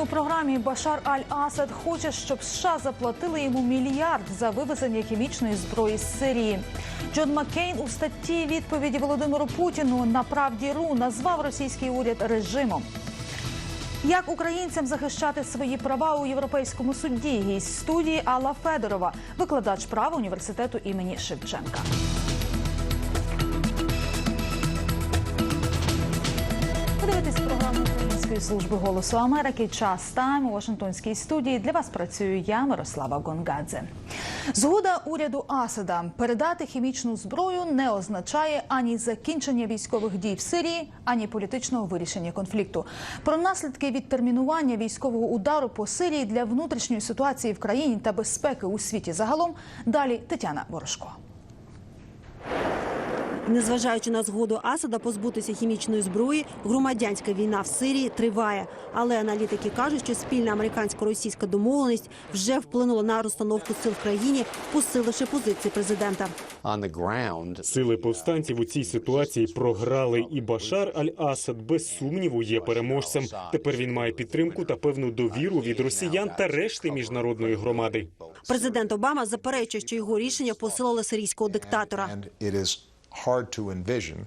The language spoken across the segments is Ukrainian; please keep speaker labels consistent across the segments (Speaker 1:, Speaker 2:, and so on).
Speaker 1: У програмі Башар Аль-Асад хоче, щоб США заплатили йому мільярд за вивезення хімічної зброї з Сирії. Джон Маккейн у статті відповіді Володимиру Путіну на правді.ру назвав російський уряд режимом. Як українцям захищати свої права у європейському суді? Гість студії Алла Федорова, викладач права університету імені Шевченка. Дивитесь програму Української служби голосу Америки. Час тайм у Вашингтонській студії. Для вас працюю я, Мирослава Гонгадзе. Згода уряду Асада передати хімічну зброю не означає ані закінчення військових дій в Сирії, ані політичного вирішення конфлікту. Про наслідки відтермінування військового удару по Сирії для внутрішньої ситуації в країні та безпеки у світі загалом. Далі Тетяна Ворожко.
Speaker 2: Незважаючи на згоду Асада позбутися хімічної зброї, громадянська війна в Сирії триває. Але аналітики кажуть, що спільна американсько-російська домовленість вже вплинула на розстановку сил в країні, посиливши позиції президента.
Speaker 3: Сили повстанців у цій ситуації програли, і Башар Аль-Асад без сумніву є переможцем. Тепер він має підтримку та певну довіру від росіян та решти міжнародної громади.
Speaker 2: Президент Обама заперечує, що його рішення посилили сирійського диктатора.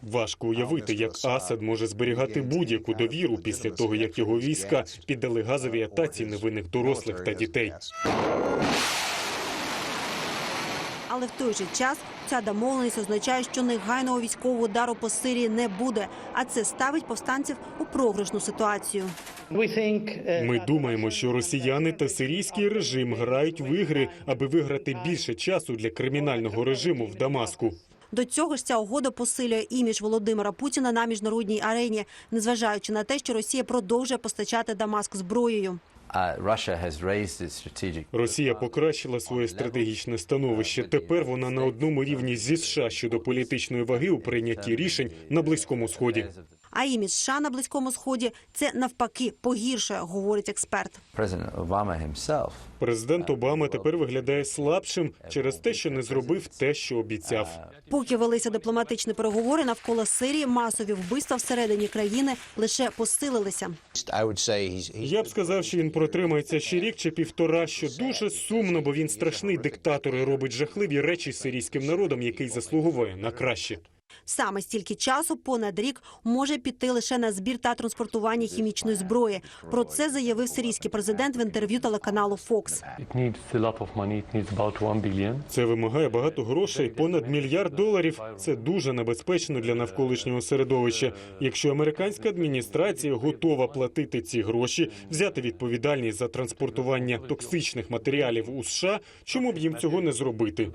Speaker 3: Важко уявити, як Асад може зберігати будь-яку довіру після того, як його війська піддали газовій атаці невинних дорослих та дітей.
Speaker 2: Але в той же час ця домовленість означає, що негайного військового удару по Сирії не буде, а це ставить повстанців у програшну ситуацію.
Speaker 3: Ми думаємо, що росіяни та сирійський режим грають в ігри, аби виграти більше часу для кримінального режиму в Дамаску.
Speaker 2: До цього ж ця угода посилює імідж Володимира Путіна на міжнародній арені, незважаючи на те, що Росія продовжує постачати Дамаск зброєю.
Speaker 3: Росія покращила своє стратегічне становище. Тепер вона на одному рівні зі США щодо політичної ваги у прийнятті рішень на близькому сході.
Speaker 2: А імідж США на близькому сході це навпаки погіршує, говорить експерт.
Speaker 4: President Obama himself.
Speaker 3: Президент Обама тепер виглядає слабшим через те, що не зробив те, що обіцяв.
Speaker 2: Поки велися дипломатичні переговори навколо Сирії, масові вбивства всередині країни лише посилилися.
Speaker 3: Я б сказав, що він протримається ще рік чи півтора, що дуже сумно, бо він страшний диктатор і робить жахливі речі сирійським народом, який заслуговує на краще.
Speaker 2: Саме стільки часу, понад рік, може піти лише на збір та транспортування хімічної зброї. Про це заявив сирійський президент в інтерв'ю телеканалу Fox.
Speaker 5: It needs a lot of money. It needs about 1 billion.
Speaker 3: Це вимагає багато грошей, понад мільярд доларів. Це дуже небезпечно для навколишнього середовища. Якщо американська адміністрація готова платити ці гроші, взяти відповідальність за транспортування токсичних матеріалів у США, чому б їм цього не зробити?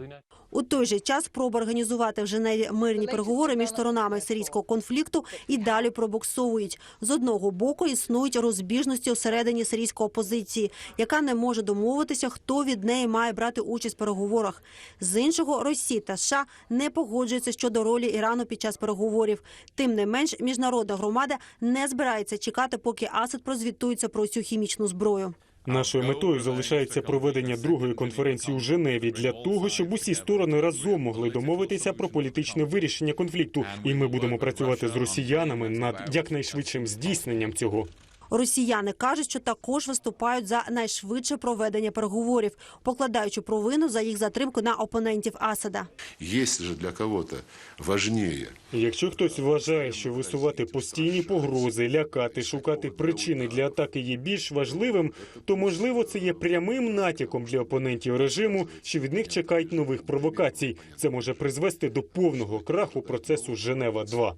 Speaker 2: У той же час спроби організувати в Женеві мирні переговори між сторонами сирійського конфлікту і далі пробуксовують. З одного боку існують розбіжності усередині сирійської опозиції, яка не може домовитися, хто від неї має брати участь в переговорах. З іншого, Росія та США не погоджуються щодо ролі Ірану під час переговорів. Тим не менш, міжнародна громада не збирається чекати, поки Асад прозвітується про цю хімічну зброю.
Speaker 3: Нашою метою залишається проведення другої конференції у Женеві для того, щоб усі сторони разом могли домовитися про політичне вирішення конфлікту. І ми будемо працювати з росіянами над якнайшвидшим здійсненням цього.
Speaker 2: Росіяни кажуть, що також виступають за найшвидше проведення переговорів, покладаючи провину за їх затримку на опонентів Асада.
Speaker 6: Если же для кого-то важнее
Speaker 3: Якщо хтось вважає, що висувати постійні погрози, лякати, шукати причини для атаки є більш важливим, то можливо це є прямим натяком для опонентів режиму, що від них чекають нових провокацій. Це може призвести до повного краху процесу Женева 2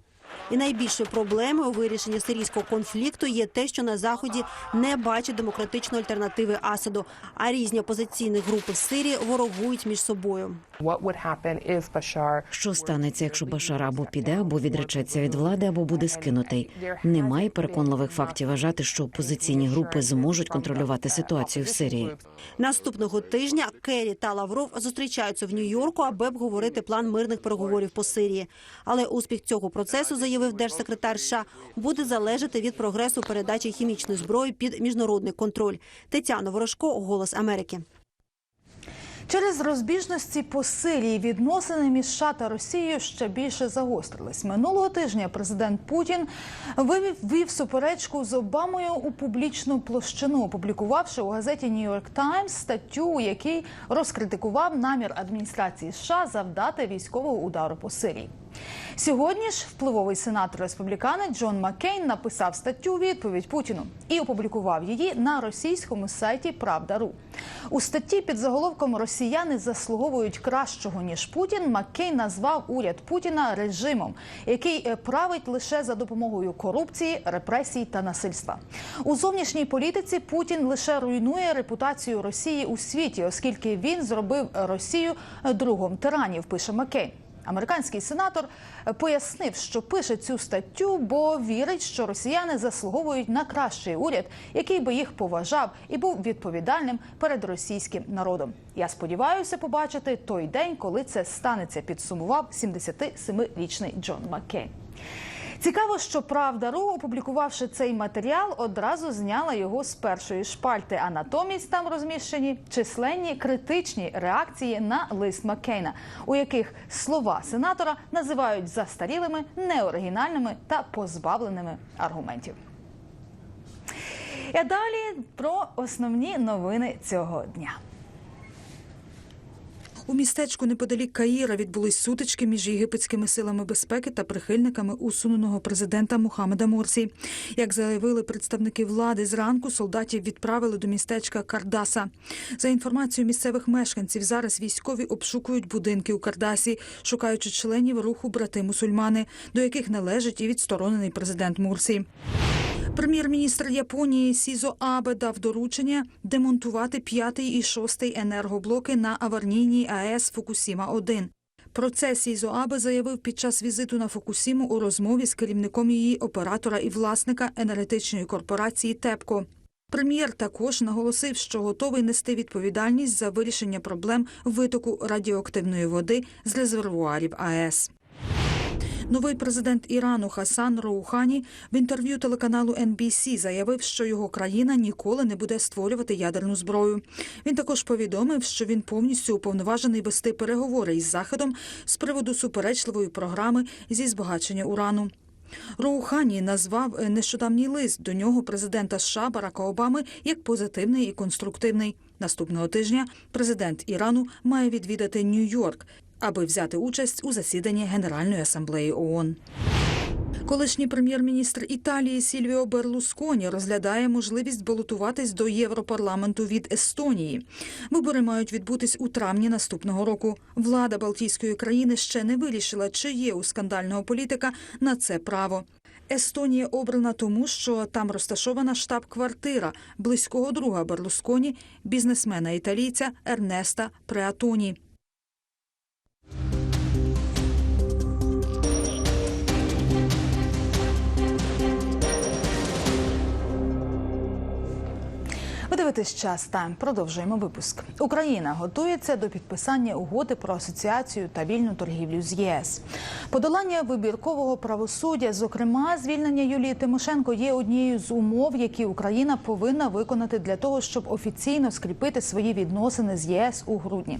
Speaker 2: І найбільшою проблемою у вирішенні сирійського конфлікту є те, що на заході не бачать демократичної альтернативи Асаду, а різні опозиційні групи в Сирії ворогують між собою.
Speaker 7: Що станеться, якщо Башар або піде, або відречеться від влади, або буде скинутий? Немає переконливих фактів вважати, що опозиційні групи зможуть контролювати ситуацію в Сирії.
Speaker 2: Наступного тижня Керрі та Лавров зустрічаються в Нью-Йорку, аби обговорити план мирних переговорів по Сирії. Але успіх цього процесу, заявив держсекретар США, буде залежати від прогресу передачі хімічної зброї під міжнародний контроль. Тетяна Ворожко, Голос Америки.
Speaker 1: Через розбіжності по силі відносини між США та Росією ще більше загострились. Минулого тижня президент Путін вивів вів суперечку з Обамою у публічну площину, опублікувавши у газеті York Times статтю, у якій розкритикував намір адміністрації США завдати військового удару по Сирії. Сьогодні ж впливовий сенатор республіканець Джон Маккейн написав статтю відповідь Путіну і опублікував її на російському сайті Правда.ру. У статті під заголовком Росіяни заслуговують кращого ніж Путін. Маккейн назвав уряд Путіна режимом, який е, править лише за допомогою корупції, репресій та насильства. У зовнішній політиці Путін лише руйнує репутацію Росії у світі, оскільки він зробив Росію другом тиранів. Пише Маккейн. Американський сенатор пояснив, що пише цю статтю, бо вірить, що росіяни заслуговують на кращий уряд, який би їх поважав і був відповідальним перед російським народом. Я сподіваюся побачити той день, коли це станеться. Підсумував 77-річний Джон Маккейн. Цікаво, що Правда.ру, опублікувавши цей матеріал, одразу зняла його з першої шпальти. А натомість там розміщені численні критичні реакції на лист Маккейна, у яких слова сенатора називають застарілими, неоригінальними та позбавленими аргументів. І далі про основні новини цього дня. У містечку неподалік Каїра відбулись сутички між єгипетськими силами безпеки та прихильниками усуненого президента Мухаммеда Морсі. Як заявили представники влади, зранку солдатів відправили до містечка Кардаса. За інформацією місцевих мешканців, зараз військові обшукують будинки у Кардасі, шукаючи членів руху брати мусульмани, до яких належить і відсторонений президент Мурсі. Прем'єр-міністр Японії Сізо Абе дав доручення демонтувати п'ятий і шостий енергоблоки на аварійній АЕС Фукусіма 1 Про це Сізо Абе заявив під час візиту на Фукусіму у розмові з керівником її оператора і власника енергетичної корпорації ТЕПКО. Прем'єр також наголосив, що готовий нести відповідальність за вирішення проблем витоку радіоактивної води з резервуарів АЕС. Новий президент Ірану Хасан Роухані в інтерв'ю телеканалу NBC заявив, що його країна ніколи не буде створювати ядерну зброю. Він також повідомив, що він повністю уповноважений вести переговори із заходом з приводу суперечливої програми зі збагачення урану. Роухані назвав нещодавній лист до нього президента США Барака Обами як позитивний і конструктивний. Наступного тижня президент Ірану має відвідати Нью-Йорк, аби взяти участь у засіданні Генеральної асамблеї ООН. Колишній прем'єр-міністр Італії Сільвіо Берлусконі розглядає можливість балотуватись до Європарламенту від Естонії. Вибори мають відбутись у травні наступного року. Влада Балтійської країни ще не вирішила, чи є у скандального політика на це право. Естонія обрана тому, що там розташована штаб-квартира близького друга Берлусконі, бізнесмена італійця Ернеста Преатоні. Ви дивитесь час тайм. Продовжуємо випуск. Україна готується до підписання угоди про асоціацію та вільну торгівлю з ЄС. Подолання вибіркового правосуддя, зокрема звільнення Юлії Тимошенко, є однією з умов, які Україна повинна виконати для того, щоб офіційно скріпити свої відносини з ЄС у грудні.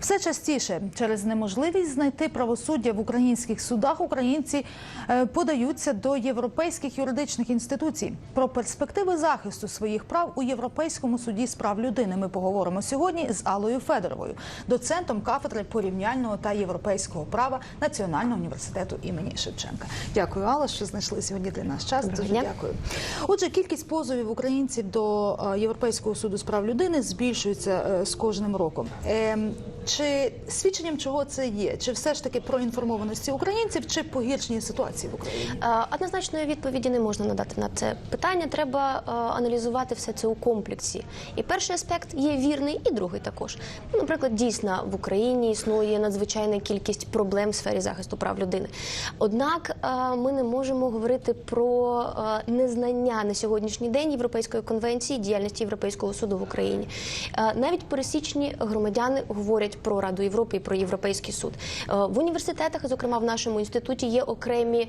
Speaker 1: Все частіше через неможливість знайти правосуддя в українських судах українці е, подаються до європейських юридичних інституцій. Про перспективи захисту своїх прав у європейському суді з прав людини ми поговоримо сьогодні з Аллою Федоровою, доцентом кафедри порівняльного та європейського права Національного університету імені Шевченка. Дякую, Алла, що знайшли сьогодні для нас час. Дуже дякую. Отже, кількість позовів українців до е, Європейського суду з прав людини збільшується е, з кожним роком. Ем, Чи свідченням чого це є? Чи все ж таки про інформованості українців, чи погіршення ситуації в Україні?
Speaker 8: Е, Однозначної відповіді не можна надати на це питання. Треба аналізувати все це у комплексі. І перший аспект є вірний, і другий також. Ну, Наприклад, дійсно в Україні існує надзвичайна кількість проблем в сфері захисту прав людини. Однак е, ми не можемо говорити про е, незнання на сьогоднішній день Європейської конвенції діяльності Європейського суду в Україні. Е, Навіть пересічні громадяни говорять про Раду Європи і про Європейський суд. В університетах, зокрема в нашому інституті, є окремі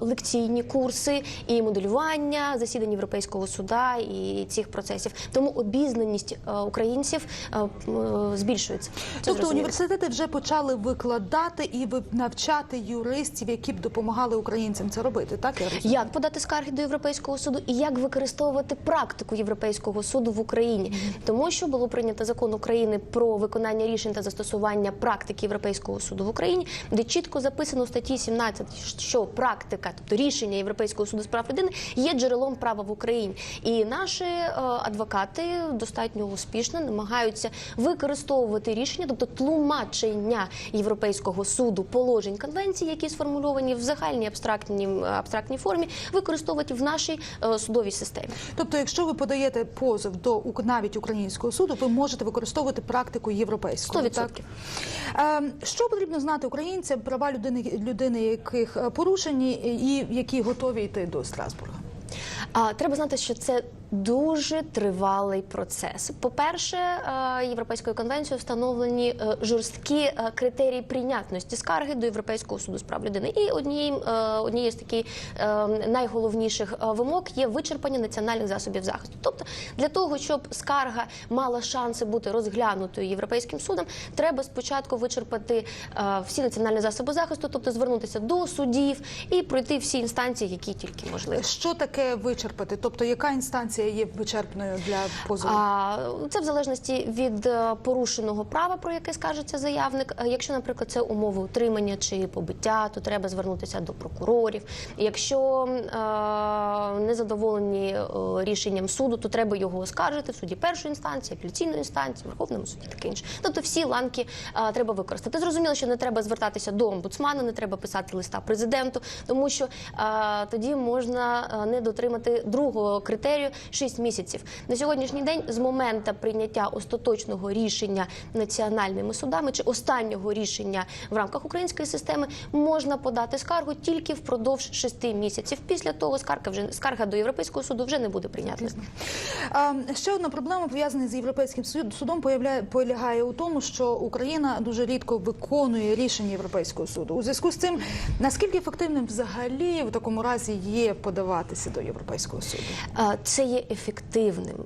Speaker 8: лекційні курси і моделювання засідань Європейського суда і цих процесів. Тому обізнаність е, українців е, е, збільшується. Це
Speaker 1: Тобто
Speaker 8: зрозуміло.
Speaker 1: університети вже почали викладати і навчати юристів, які б допомагали українцям це робити. Так я розумію?
Speaker 8: Як подати скарги до Європейського суду і як використовувати практику Європейського суду в Україні, тому що було прийнято закон України про виконання рішень та застосування практики Європейського суду в Україні, де чітко записано у статті 17, що практика, тобто рішення Європейського суду з прав людини, є джерелом права в Україні. І наші е, адвокати достатньо успішно намагаються використовувати рішення, тобто тлумачення Європейського суду положень конвенції, які сформульовані в загальній абстрактній абстрактній формі, використовувати в нашій е, судовій системі.
Speaker 1: Тобто, якщо ви подаєте позов до навіть українського суду, ви можете використовувати практику європейського.
Speaker 8: 100%.
Speaker 1: Е, що потрібно знати українцям, права людини, людини, яких е, порушені, і які готові йти до Страсбурга?
Speaker 8: А треба знати, що це дуже тривалий процес. По-перше, е, європейською конвенцією встановлені е, жорсткі е, критерії прийнятності скарги до Європейського суду з прав людини. І однією однією з таких найголовніших вимог є вичерпання національних засобів захисту. Тобто, для того, щоб скарга мала шанси бути розглянутою європейським судом, треба спочатку вичерпати всі національні засоби захисту, тобто звернутися до судів і пройти всі інстанції, які тільки можливо.
Speaker 1: Що таке вичерпати? Тобто, яка інстанція є вичерпною для позову?
Speaker 8: Це в залежності від е, порушеного права, про яке скажеться заявник. Е, Якщо, наприклад, це умови утримання чи побиття, то треба звернутися до прокурорів. Якщо е, незадоволені е, рішенням суду, то треба його оскаржити в суді першої інстанції, апеляційної інстанції, Верховному суді, таке інше. Тобто всі ланки треба використати. Зрозуміло, що не треба звертатися до омбудсмана, не треба писати листа президенту, тому що тоді можна не дотримати другого критерію 6 місяців. На сьогоднішній день з моменту прийняття остаточного рішення національними судами чи останнього рішення в рамках української системи можна подати скаргу тільки впродовж 6 місяців. Після того скарга вже скарга до європейського суду вже не буде прийнятна.
Speaker 1: Ще одна проблема пов'язана з європейським суд- судом полягає у тому, що Україна дуже рідко виконує рішення європейського суду. У зв'язку з цим наскільки ефективним взагалі в такому разі є подаватися до європейського суду?
Speaker 8: Це є ефективним.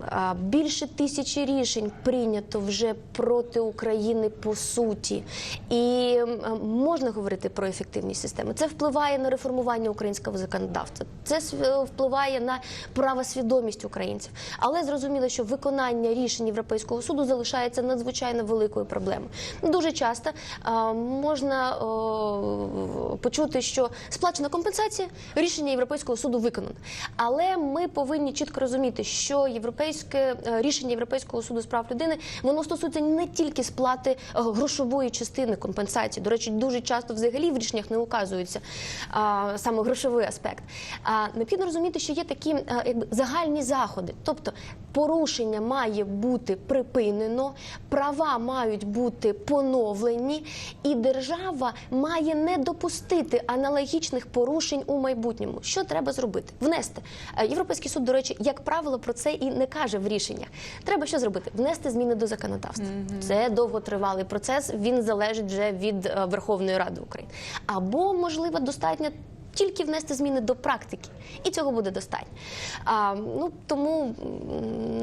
Speaker 8: Більше тисячі рішень прийнято вже проти України по суті, і можна говорити про ефективність системи. Це впливає на реформування українського законодавства. Це впливає на правосвідомість українців. Але зрозуміло, що виконання рішень Європейського суду залишається надзвичайно великою проблемою. Дуже часто можна почути, що сплачена компенсація рішення Європейського суду виконано. Але ми повинні чітко розуміти, що європейське е, рішення Європейського суду з прав людини воно стосується не тільки сплати е, грошової частини компенсації. До речі, дуже часто взагалі в рішеннях не указується а, саме грошовий аспект. А необхідно розуміти, що є такі е, якби загальні заходи, тобто порушення має бути припинено, права мають бути поновлені, і держава має не допустити аналогічних порушень у майбутньому. Що треба зробити? Внести європейський суд, до речі, як правило, про це і не каже в рішеннях. Треба що зробити? Внести зміни до законодавства. Це довготривалий процес. Він залежить вже від е, Верховної Ради України. Або можливо достатньо. Тільки внести зміни до практики, і цього буде достатньо. А, ну тому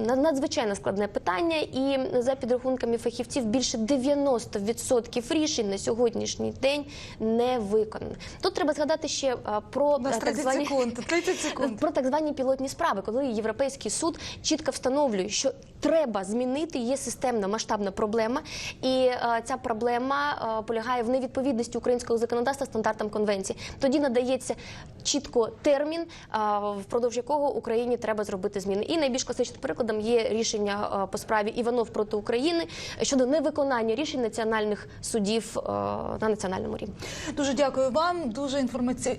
Speaker 8: надзвичайно складне питання, і за підрахунками фахівців більше 90% рішень на сьогоднішній день не виконано. Тут треба згадати ще про а, так звані
Speaker 1: секунд. 30 секунд.
Speaker 8: про так звані пілотні справи, коли Європейський суд чітко встановлює, що треба змінити, є системна масштабна проблема, і е, ця проблема е, полягає в невідповідності українського законодавства стандартам конвенції. Тоді надається чітко термін, впродовж якого Україні треба зробити зміни. І найбільш класичним прикладом є рішення по справі Іванов проти України щодо невиконання рішень національних судів на національному рівні.
Speaker 1: Дуже дякую вам. Дуже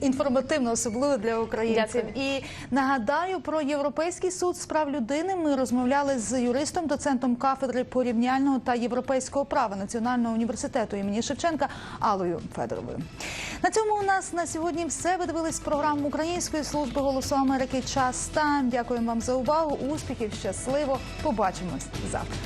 Speaker 1: інформативно, особливо для українців.
Speaker 8: Дякую.
Speaker 1: І нагадаю про Європейський суд з прав людини. Ми розмовляли з юристом, доцентом кафедри порівняльного та європейського права Національного університету імені Шевченка Алою Федоровою. На цьому у нас на сьогодні все. Ви дивились програму Української служби голосу Америки. Час там. Дякуємо вам за увагу. Успіхів, щасливо. Побачимось завтра.